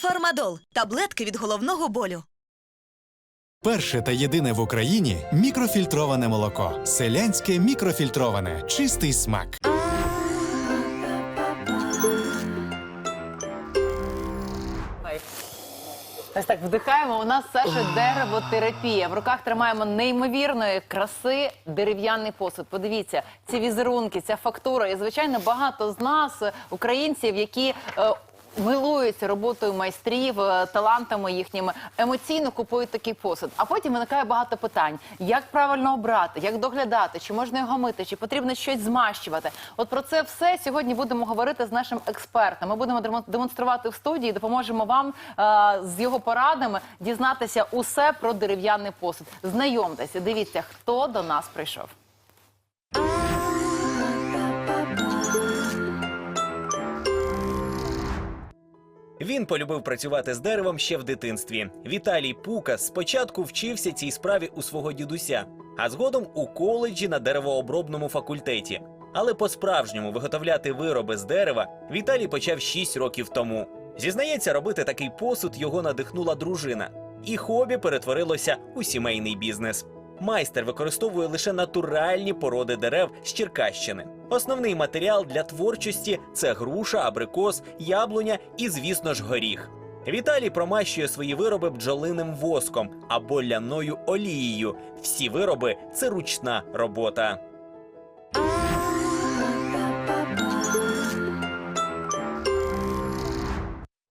Фармадол таблетки від головного болю. Перше та єдине в Україні мікрофільтроване молоко. Селянське мікрофільтроване. Чистий смак. Ось так вдихаємо. У нас Саша дереботерапія. В руках тримаємо неймовірної краси дерев'яний посуд. Подивіться, ці візерунки, ця фактура. І звичайно, багато з нас, українців, які. е, Милуються роботою майстрів, е, талантами їхніми, емоційно купують такий посуд. А потім виникає багато питань: як правильно обрати, як доглядати, чи можна його мити, чи потрібно щось змащувати. От про це все сьогодні будемо говорити з нашим експертом. Ми будемо демон- демонструвати в студії, допоможемо вам е, з його порадами дізнатися усе про дерев'яний посуд. Знайомтеся, дивіться, хто до нас прийшов. Він полюбив працювати з деревом ще в дитинстві. Віталій Пукас спочатку вчився цій справі у свого дідуся, а згодом у коледжі на деревообробному факультеті. Але по-справжньому виготовляти вироби з дерева Віталій почав 6 років тому. Зізнається, робити такий посуд його надихнула дружина, і хобі перетворилося у сімейний бізнес. Майстер використовує лише натуральні породи дерев з Черкащини. Основний матеріал для творчості це груша, абрикос, яблуня і, звісно ж, горіх. Віталій промащує свої вироби бджолиним воском або ляною олією. Всі вироби це ручна робота.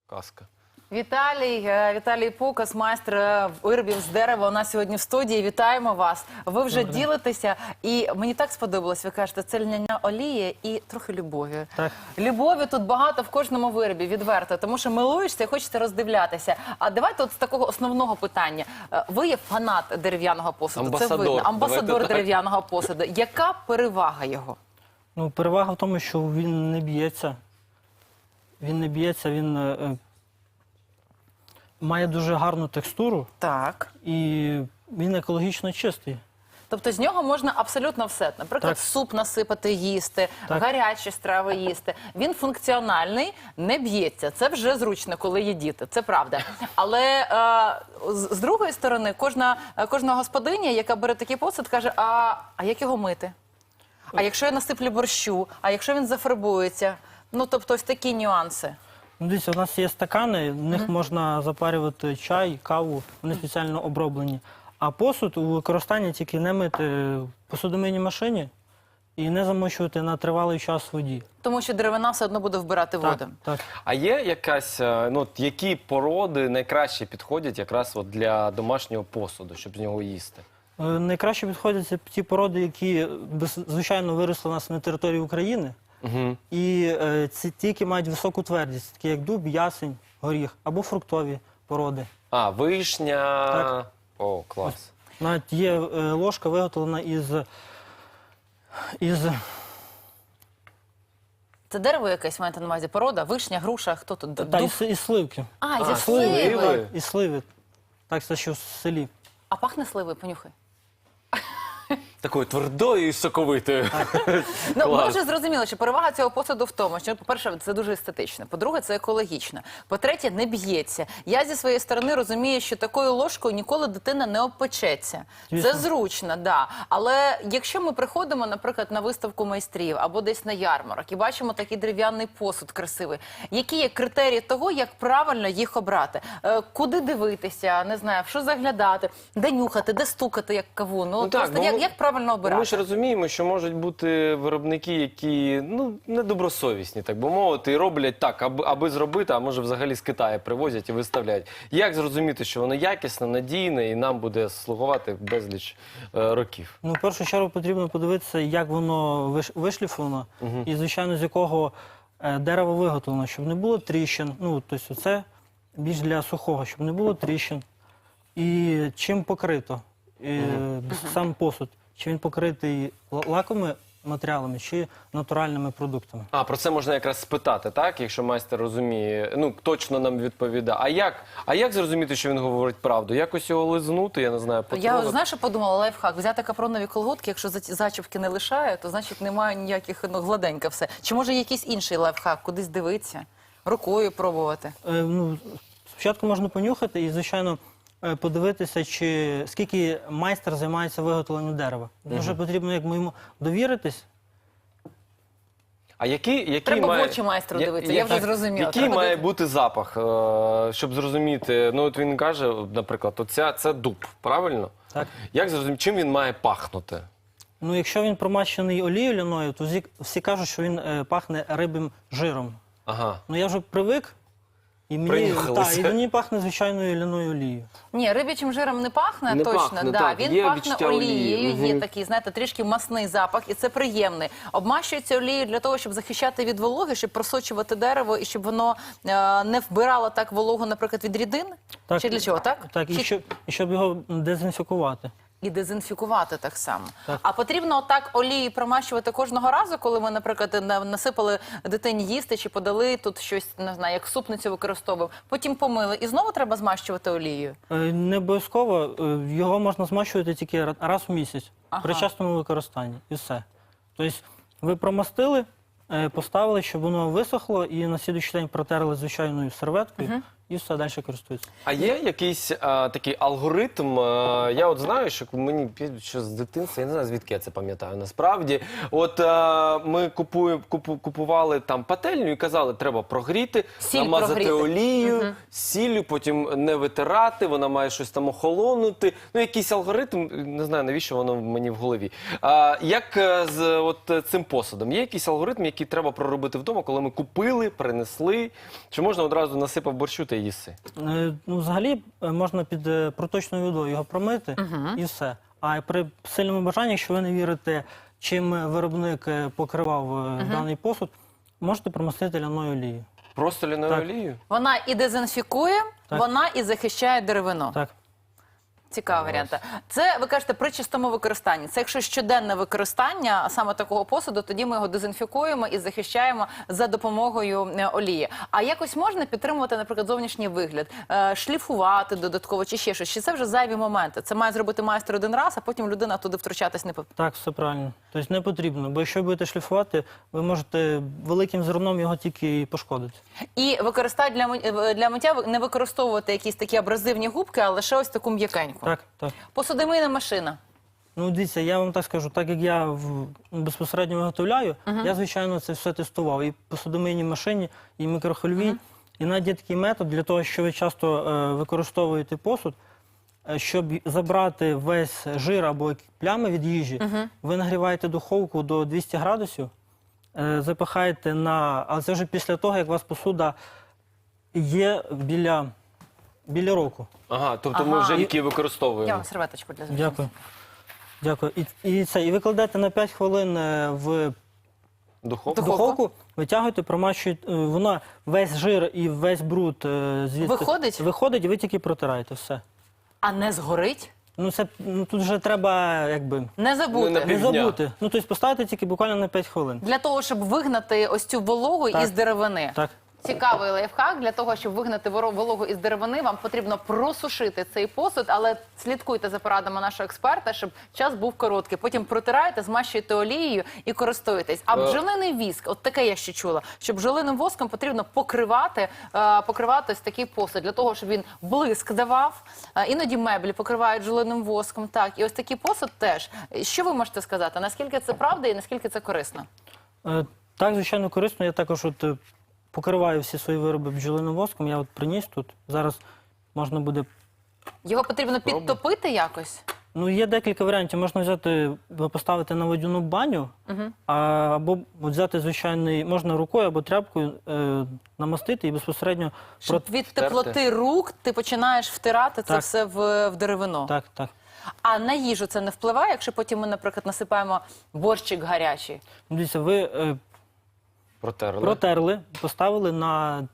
Казка. Віталій, е, Віталій Пукас, майстер е, виробів з дерева. У нас сьогодні в студії. Вітаємо вас. Ви вже ділитеся, і мені так сподобалось. Ви кажете, це льняна олія і трохи любові. Так. Любові тут багато в кожному виробі, відверто, тому що милуєшся і хочеться роздивлятися. А давайте от з такого основного питання. Е, Ви є фанат дерев'яного посуду. Амбасадор. Це видно. Амбасадор Давайте так. дерев'яного посуду. Яка перевага його? Ну, перевага в тому, що він не б'ється. Він не б'ється, він має дуже гарну текстуру Так. і він екологічно чистий. Тобто з нього можна абсолютно все. Наприклад, Так. суп насипати, їсти, Так. гарячі страви їсти. Він функціональний, не б'ється. Це вже зручно, коли є діти. Це правда. Але е, з, з другої сторони, кожна, е, кожна господиня, яка бере такий посуд, каже: а, а як його мити? А якщо я насиплю борщу, а якщо він зафарбується? Ну тобто ось такі нюанси. Ну, дивіться, у нас є стакани, в них можна запарювати чай, каву, вони спеціально оброблені. А посуд у використанні тільки не мити в посудомийній машині і не замочувати на тривалий час в воді. Тому що деревина все одно буде вбирати воду. Так. А є якась, е, ну от які породи найкраще підходять якраз от для домашнього посуду, щоб з нього їсти? Е, Найкраще підходять ті породи, які без- звичайно виросли у нас на території України. Угу. І е, ці ті, які мають високу твердість, такі як дуб, ясень, горіх або фруктові породи. А, вишня. Так. О, клас. Навіть є е, ложка виготовлена із, із Це дерево якесь маєте на увазі? Порода, вишня, груша, хто тут? та, Дуб? із, із сливки. А, зі А, сливи. сливи. Із сливи. Так, це що в селі. А пахне сливою, понюхай. Такою твердою і соковитою. Ну, ми Клас. вже зрозуміли, що перевага цього посуду в тому, що, по-перше, це дуже естетично. По-друге, це екологічно. По-третє, не б'ється. Я зі своєї сторони розумію, що такою ложкою ніколи дитина не обпечеться. Це зручно, да. Але якщо ми приходимо, наприклад, на виставку майстрів або десь на ярмарок і бачимо такий дерев'яний посуд красивий, які є критерії того, як правильно їх обрати? Е, куди дивитися, не знаю, в що заглядати, де нюхати, де стукати, як кавун? Ну, Ну, так, просто бо як, ми- як правильно обирати? Ми ж розуміємо, що можуть бути виробники, які ну недобросовісні, так би мовити, і роблять так, аби, аби зробити, а може взагалі з Китаю привозять і виставляють. Як зрозуміти, що воно якісне, надійне і нам буде слугувати безліч е, років? Ну, в першу чергу потрібно подивитися, як воно виш- вишліфовано, і, звичайно, з якого е, дерева виготовлено, щоб не було тріщин. Ну, тобто це більш для сухого, щоб не було тріщин. І чим покрито і, сам посуд, чи він покритий ла- лаковими матеріалами, чи натуральними продуктами. А про це можна якраз спитати, так? Якщо майстер розуміє, ну точно нам відповідає. А як, а як зрозуміти, що він говорить правду? Якось його лизнути, я не знаю, Я потрогати? знаєш, що подумала лайфхак. Взяти капронові колготки, якщо за- зачіпки не лишає, то значить немає ніяких ну, гладенько все. Чи може якийсь інший лайфхак, кудись дивитися, рукою пробувати? Е, ну, Спочатку можна понюхати і, звичайно, подивитися, чи скільки майстер займається виготовленням дерева. Дуже потрібно як йому довіритись. А який, який Треба в очі майстру Я- дивитися, я вже так. зрозуміла. Який Треба має дивитися. бути запах, е, щоб зрозуміти? Ну, от він каже, наприклад, оця, це дуб, правильно? Так. Як зрозуміти, чим він має пахнути? Ну, якщо він промащений олією ляною, то всі, всі кажуть, що він е, пахне рибим жиром. Ага. Ну я вже привик, і мені, та, і мені пахне звичайною ляною олією. Ні, риб'ячим жиром не пахне Не точно. пахне, да. так, Він є пахне відчуття олії, олією, є мгм. такий, знаєте, трішки масний запах, і це приємний. Обмащується олією для того, щоб захищати від вологи, щоб просочувати дерево і щоб воно е, не вбирало так вологу, наприклад, від рідин. Так. Чи для чого, так? Так, і Чи- щоб, і щоб його дезінфікувати. І дезінфікувати так само. Так. А потрібно отак олії промащувати кожного разу, коли ми, наприклад, на- насипали дитині їсти чи подали тут щось, не знаю, як супницю використовуємо. Потім помили і знову треба змащувати олією. Е, Не обов'язково е, його можна змащувати тільки ра- раз в місяць Ага. при частому використанні. І все. Тобто ви промастили, е, поставили, щоб воно висохло, і на слідуючий день протерли звичайною серветкою, і все далі користуються. А є якийсь а, такий алгоритм? а, я от знаю, що мені що з дитинства, я не знаю, звідки я це пам'ятаю. Насправді, от а, ми купує, купу, купували там пательню і казали, треба прогріти, Сіль намазати прогріти. олією, сіллю, потім не витирати, вона має щось там охолонути. Ну, якийсь алгоритм, не знаю, навіщо воно мені в голові. А, як е, з от е, цим посудом? Є якийсь алгоритм, який треба проробити вдома, коли ми купили, принесли? Чи можна одразу насипав борщу та їсти? Е, Ну, взагалі е, можна під е, проточною водою його промити і все. А при сильному бажанні, якщо ви не вірите, чим виробник е, покривав е, даний посуд, можете промастити ляною олією. Просто ліною Так. олією? Вона і дезінфікує, Так. вона і захищає деревину. Так. Цікава варіанта. Це ви кажете при чистому використанні. Це якщо щоденне використання саме такого посуду, тоді ми його дезінфікуємо і захищаємо за допомогою е, олії. А якось можна підтримувати, наприклад, зовнішній вигляд, е, шліфувати додатково чи ще щось. Чи це вже зайві моменти? Це має зробити майстер один раз, а потім людина туди втручатись не повинна. Так, все правильно. Тобто не потрібно, бо якщо будете шліфувати, ви можете великим зерном його тільки пошкодити. І використати для ми- е, для миття ви- не використовувати якісь такі абразивні губки, а лише ось таку м'якеньку. Так, так. Посудомийна машина. Ну, дивіться, я вам так скажу, так як я в, безпосередньо виготовляю, я, звичайно, це все тестував. І по судомийній машині, і мікрохвильовій. І навіть є такий метод для того, що ви часто е, використовуєте посуд, е, щоб забрати весь жир або які плями від їжі, ви нагріваєте духовку до 200 градусів, е, запихаєте на. Але це вже після того, як у вас посуда є біля, біля року. Ага, тобто ми Ага. вже які Я використовуємо. вам серветочку для зручності. Дякую. Дякую. І, і це, і ви кладете на 5 хвилин е, в Духовку? Духовку. духовку, витягуєте, промащуєте, е, вона весь жир і весь бруд е, звідти Виходить? виходить, і ви тільки протираєте все. А не згорить? Ну це ну тут вже треба якби Не забути. Ну, не Півдня. забути. Ну тобто поставити тільки буквально на 5 хвилин. Для того, щоб вигнати ось цю вологу Так. із деревини. Так. Цікавий лайфхак. Для того, щоб вигнати вологу із деревини, вам потрібно просушити цей посуд, але слідкуйте за порадами нашого експерта, щоб час був короткий. Потім протираєте, змащуєте олією і користуєтесь. А Е. бджолиний віск, от таке я ще чула, що бджолиним воском потрібно покривати, е, покривати ось такий посуд для того, щоб він блиск давав. Е, іноді меблі покривають бджолиним воском. Так, і ось такий посуд теж. Що ви можете сказати? Наскільки це правда і наскільки це корисно? Е, Так, звичайно, корисно. Я також от е, покриваю всі свої вироби бджолиним воском. Я от приніс тут. Зараз можна буде. Його потрібно підтопити якось. Ну, є декілька варіантів. Можна взяти, поставити на водяну баню, а, або от взяти звичайний, можна рукою або тряпкою е, намастити і безпосередньо Щоб від теплоти рук ти починаєш втирати це Так. все в, в деревину. Так, так. А на їжу це не впливає, якщо потім ми, наприклад, насипаємо борщик гарячий. Ну, Дивіться, ви е, Протерли. протерли, поставили на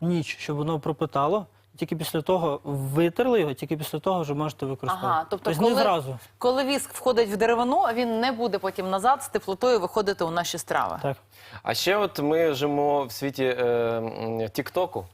ніч, щоб воно пропитало. Тільки після того витерли його, тільки після того вже можете використовувати. Ага, тобто, не коли, зразу. коли віск входить в деревину, він не буде потім назад з теплотою виходити у наші страви. Так. А ще от ми живемо в світі е, Тіктоку.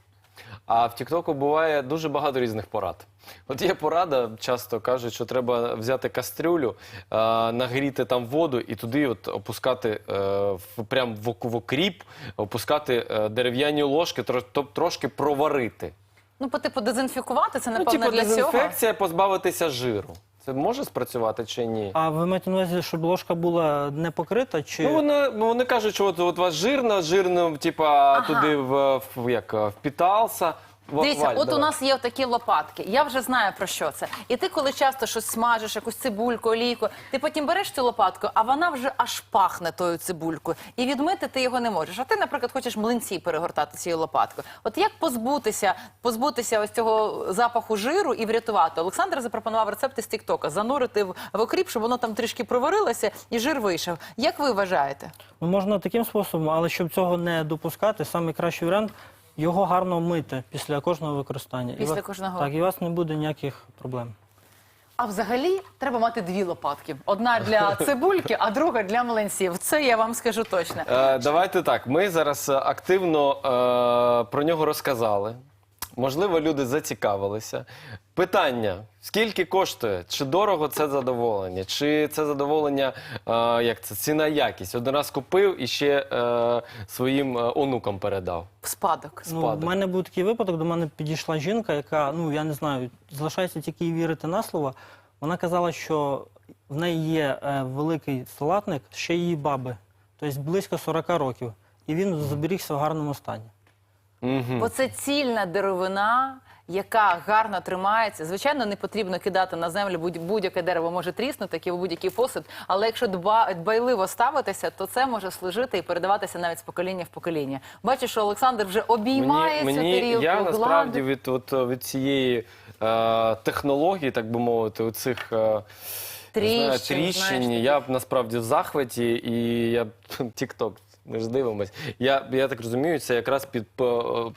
А в Тіктоку буває дуже багато різних порад. От є порада, часто кажуть, що треба взяти кастрюлю, е, нагріти там воду і туди от опускати е, в, прям в, в окріп, опускати е, дерев'яні ложки, тро, тоб- трошки проварити. Ну, по типу дезінфікувати, це Ну, напевно типу, для цього. дезінфекція, позбавитися жиру. Це може спрацювати чи ні? А ви маєте на увазі, щоб ложка була не покрита, чи Ну, вони, вони кажуть, що от, от у вас жирно, жирно, типа, туди в, в, як, впітався. Дивіться, Валь, от у нас є такі лопатки. Я вже знаю про що це. І ти, коли часто щось смажиш, якусь цибульку, олійку, ти потім береш цю лопатку, а вона вже аж пахне тою цибулькою. І відмити ти його не можеш. А ти, наприклад, хочеш млинці перегортати цією лопаткою. От як позбутися, позбутися ось цього запаху жиру і врятувати? Олександр запропонував рецепт із Тіктока занурити в, в окріп, щоб воно там трішки проварилося і жир вийшов. Як ви вважаєте? ну, можна таким способом, але щоб цього не допускати, найкращий варіант його гарно мити після кожного використання. І Після вас- кожного. Так, і у вас не буде ніяких проблем. А взагалі треба мати дві лопатки: одна для цибульки, а друга для млинців. Це я вам скажу точно. Е, давайте так. Ми зараз е, активно е, про нього розказали. Можливо, люди зацікавилися. Питання: скільки коштує? Чи дорого це задоволення? Чи це задоволення, е, як це ціна якість? Один раз купив і ще е, своїм е, онукам передав. В спадок. Ну, Спадок. в мене був такий випадок, до мене підійшла жінка, яка, ну я не знаю, залишається тільки їй вірити на слово. Вона казала, що в неї є е, великий салатник ще її баби, тобто близько 40 років. І він зберігся в гарному стані. Угу. Бо це цільна деревина, яка гарно тримається. Звичайно, не потрібно кидати на землю будь- будь-яке дерево може тріснути, як і будь-який посуд. Але якщо дба, дбайливо ставитися, то це може служити і передаватися навіть з покоління в покоління. Бачу, що Олександр вже обіймає мені, цю мені, тарілку, я насправді від, от, від цієї е, технології, так би мовити, у цих. Е, Тріщин, тріщині. знаєш, Я насправді в захваті, і я Тік-Ток. Ми ж дивимось. Я, я так розумію, це якраз під по-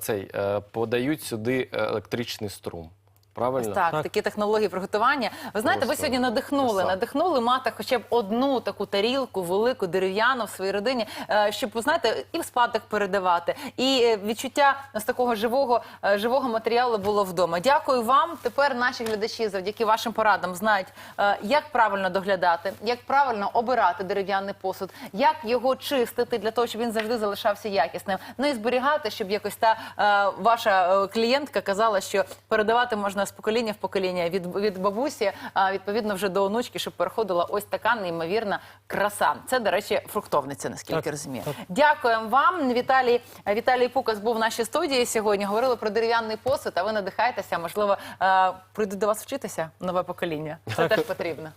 цей е, подають сюди електричний струм. Правильно? Так, Так. такі технології приготування. Ви знаєте, ви сьогодні надихнули, краса. надихнули мати хоча б одну таку тарілку, велику дерев'яну в своїй родині, е, щоб ви знаєте, і в спадок передавати, і е, відчуття з такого живого, е, живого матеріалу було вдома. Дякую вам. Тепер наші глядачі, завдяки вашим порадам, знають, як правильно доглядати, як правильно обирати дерев'яний посуд, як його чистити для того, щоб він завжди залишався якісним. Ну і зберігати, щоб якось та ваша клієнтка казала, що передавати можна з покоління в покоління від, від бабусі, а відповідно вже до онучки, щоб переходила ось така неймовірна краса. Це, до речі, фруктовниця, наскільки Так, розумію. так. Дякуємо вам. Віталій Віталій Пукас був в нашій студії сьогодні. Говорили про дерев'яний посуд. А ви надихаєтеся. Можливо, е, прийдуть до вас вчитися нове покоління. Це теж потрібно.